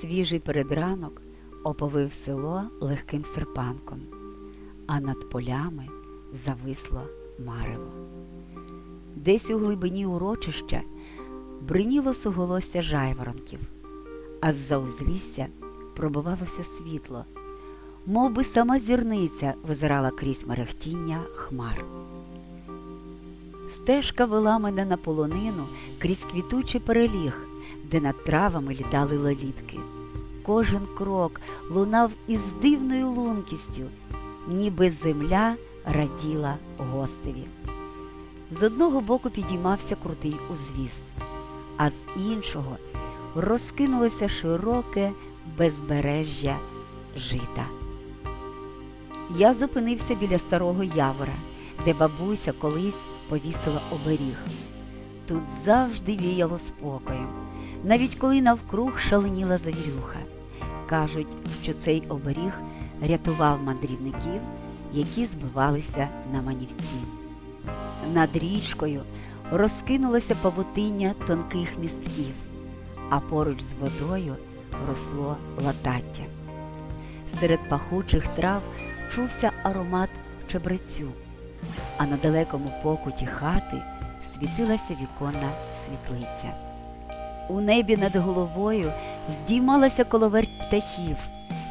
Свіжий передранок оповив село легким серпанком, а над полями зависло марево. Десь у глибині урочища бриніло суголосся жайворонків, а з-за узлісся пробивалося світло, мов би сама зірниця визирала крізь мерехтіння хмар. Стежка вела мене на полонину крізь квітучий переліг, де над травами літали лелітки. Кожен крок лунав із дивною лункістю, ніби земля раділа гостеві. З одного боку підіймався крутий узвіз, а з іншого розкинулося широке безбережжя жита. Я зупинився біля старого явора, де бабуся колись повісила оберіг. Тут завжди віяло спокоєм, навіть коли навкруг шаленіла завірюха. Кажуть, що цей оберіг рятував мандрівників, які збивалися на манівці. Над річкою розкинулося павутиння тонких містків, а поруч з водою росло латаття. Серед пахучих трав чувся аромат чебрецю, а на далекому покуті хати світилася віконна світлиця. У небі над головою здіймалася коловерть птахів,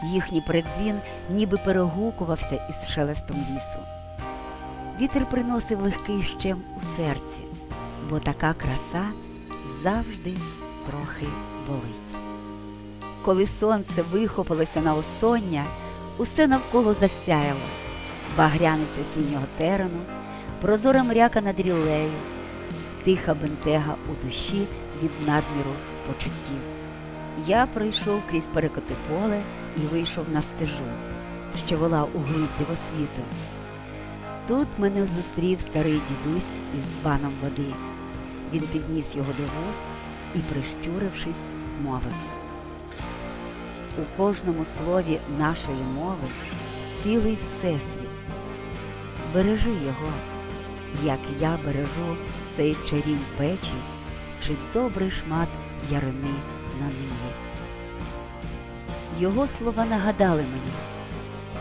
їхній предзвін ніби перегукувався із шелестом лісу. Вітер приносив легкий щем у серці, бо така краса завжди трохи болить. Коли сонце вихопилося на осоння, усе навколо засяяло, багрянець осіннього терену, прозора мряка над рілею, тиха бентега у душі від надміру почуттів. Я пройшов крізь перекоти поле і вийшов на стежу, що вела у глиб дивосвіту. Тут мене зустрів старий дідусь із дбаном води. Він підніс його до вуст і, прищурившись, мовив. У кожному слові нашої мови цілий всесвіт. Бережи його, як я бережу цей чарів печі чи добрий шмат ярини на ниві. Його слова нагадали мені,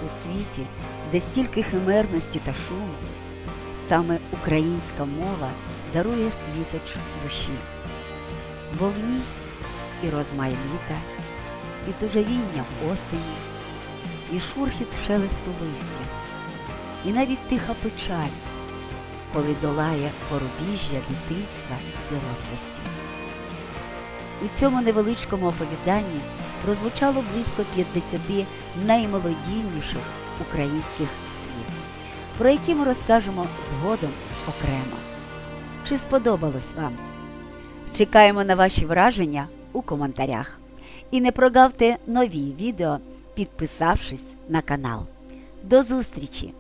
у світі, де стільки химерності та шуму, саме українська мова дарує світоч душі, бо в ній і розмай літа, і тужавіння осені, і шурхіт шелесту листя, і навіть тиха печаль, коли долає порубіжжя дитинства і дорослості. У цьому невеличкому оповіданні прозвучало близько 50 наймолодійніших українських слів, про які ми розкажемо згодом окремо. Чи сподобалось вам? Чекаємо на ваші враження у коментарях. І не прогавте нові відео, підписавшись на канал. До зустрічі!